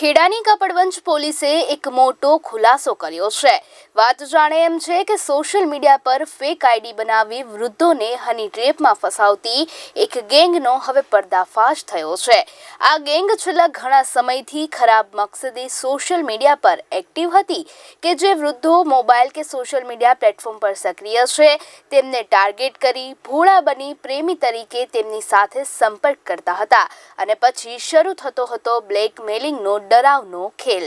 ખેડાની કપડવંજ પોલીસે એક મોટો ખુલાસો કર્યો છે. વાત જાણે એમ છે કે સોશિયલ મીડિયા પર ફેક આઈડી બનાવી વૃદ્ધોને હની ટ્રેપમાં ફસાવતી એક ગેંગનો હવે પર્દાફાશ થયો છે. આ ગેંગ છેલ્લા ઘણા સમયથી ખરાબ મકસદે સોશિયલ મીડિયા પર એક્ટિવ હતી કે જે વૃદ્ધો મોબાઈલ કે સોશિયલ મીડિયા પ્લેટફોર્મ પર સક્રિય છે, તેમને ટાર્ગેટ કરી ભોળા બની પ્રેમી તરીકે તેમની સાથે સંપર્ક કરતા હતા અને પછી શરૂ થતો હતો બ્લેકમેલિંગનો ડરાવનો ખેલ.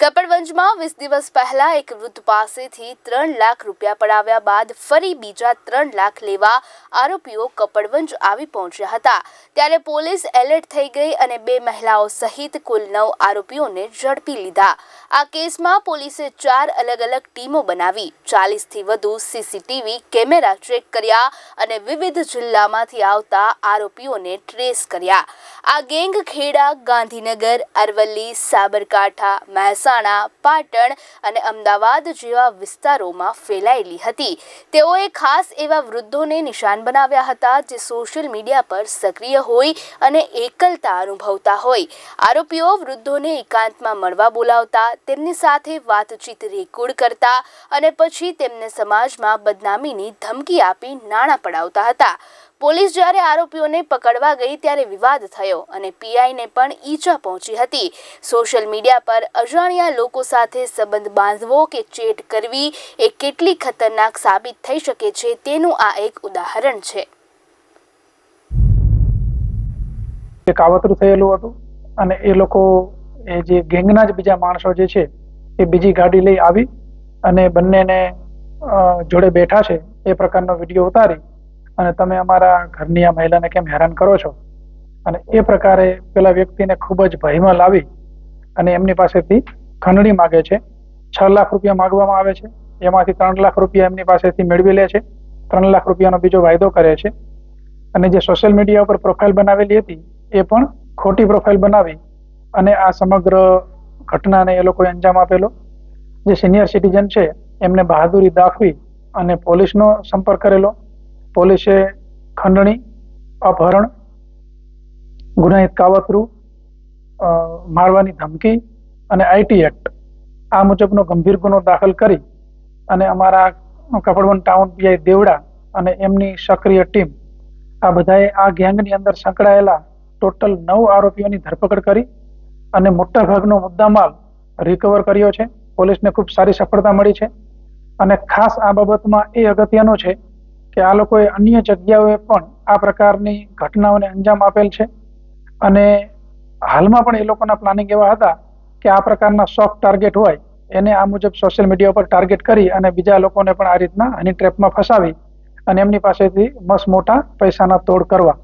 કપડવંજમાં વીસ દિવસ પહેલા એક વૃદ્ધ પાસેથી ત્રણ લાખ રૂપિયા પડાવ્યા બાદ ફરી બીજા ત્રણ લાખ લેવા આરોપીઓ કપડવંજ આવી પહોંચ્યા હતા. ત્યારે પોલીસ એલર્ટ થઈ ગઈ અને બે મહિલાઓ સહિત કુલ નવ આરોપીઓને ઝડપી લીધા. આ કેસમાં પોલીસે ચાર અલગ અલગ ટીમો બનાવી, ચાલીસથી વધુ સીસીટીવી કેમેરા ચેક કર્યા અને વિવિધ જિલ્લામાંથી આવતા આરોપીઓને ટ્રેસ કર્યા. આ ગેંગ ખેડા, ગાંધીનગર, અરવલ્લી સાબરકાંઠા, મહેસાણા, પાટણ અને અમદાવાદ જેવા વિસ્તારોમાં ફેલાયેલી હતી. તેઓએ ખાસ એવા વૃદ્ધોને નિશાન બનાવ્યા હતા જે સોશિયલ મીડિયા પર સક્રિય હોય અને એકલતા અનુભવતા હોય. આરોપીઓ વૃદ્ધોને એકાંતમાં મળવા બોલાવતા, તેમની સાથે વાતચીત રેકોર્ડ કરતા અને પછી તેમને સમાજમાં બદનામીની ધમકી આપી નાણાં પડાવતા હતા. પોલીસ જ્યારે આરોપીઓને પકડવા ગઈ ત્યારે વિવાદ થયો અને પીઆઈને પણ ઈજા પહોંચી હતી. સોશિયલ મીડિયા પર અજાણ્યા લોકો સાથે સંબંધ બાંધવો કે ચેટ કરવી એ કેટલી ખતરનાક સાબિત થઈ શકે છે તેનું આ એક ઉદાહરણ છે. એ કાવતરું થયેલું હતું અને એ લોકો, એ જે ગેંગના જ બીજા માણસો જે છે, એ બીજી ગાડી લઈ આવી અને બંનેને જોડે બેઠા છે. એ પ્રકારનો વીડિયો ઉતારી અને તમે અમારા ઘરની આ મહિલાને કેમ હેરાન કરો છો? અને એ પ્રકારે પેલા વ્યક્તિને ખૂબ જ ભયમાં લાવી અને એમની પાસેથી ખંડણી માગે છે. છ લાખ રૂપિયા માગવામાં આવે છે. એમાંથી ત્રણ લાખ રૂપિયા એમની પાસેથી મેળવી લે છે. ત્રણ લાખ રૂપિયાનો બીજો વાયદો કરે છે. અને જે સોશિયલ મીડિયા ઉપર પ્રોફાઇલ બનાવેલી હતી, એ પણ ખોટી પ્રોફાઇલ બનાવી અને આ સમગ્ર ઘટનાને એ લોકોએ અંજામ આપેલો. જે સિનિયર સિટીઝન છે, એમને બહાદુરી દાખવી અને પોલીસનો સંપર્ક કરેલો. પોલીસે ખંડણી, અપહરણ, ગુનાહિત કાવતરું મારવાની ધમકી અને આઈટી એક્ટ આ મુજબનો ગંભીર ગુનો દાખલ કરી અને અમારા કપડવન ટાઉન પીઆઈ દેવડા અને એમની સક્રિય ટીમ આ બધાએ આ ગેંગની અંદર સંકળાયેલા ટોટલ નવ આરોપીઓની ધરપકડ કરી અને મોટા ભાગનો મુદ્દામાલ રિકવર કર્યો છે. પોલીસને ખૂબ સારી સફળતા મળી છે. અને ખાસ આ બાબતમાં એ અગત્યનું છે કે આ લોકોએ અન્ય જગ્યાઓએ પણ આ પ્રકારની ઘટનાઓને અંજામ આપેલ છે? અને હાલમાં પણ એ લોકોના પ્લાનિંગ એવા હતા કે આ પ્રકારના સોફ્ટ ટાર્ગેટ હોય, એને આ મુજબ સોશિયલ મીડિયા પર ટાર્ગેટ કરી અને બીજા લોકોને પણ આ રીતના હની ટ્રેપમાં ફસાવી અને એમની પાસેથી મસ્ત મોટા પૈસાના તોડ કરવા.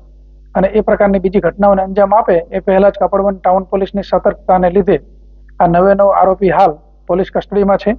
અને એ પ્રકારની બીજી ઘટનાઓને અંજામ આપે એ પહેલા જ કપડવન ટાઉન પોલીસની સતર્કતાને લીધે આ નવે નવ આરોપી હાલ પોલીસ કસ્ટડીમાં છે.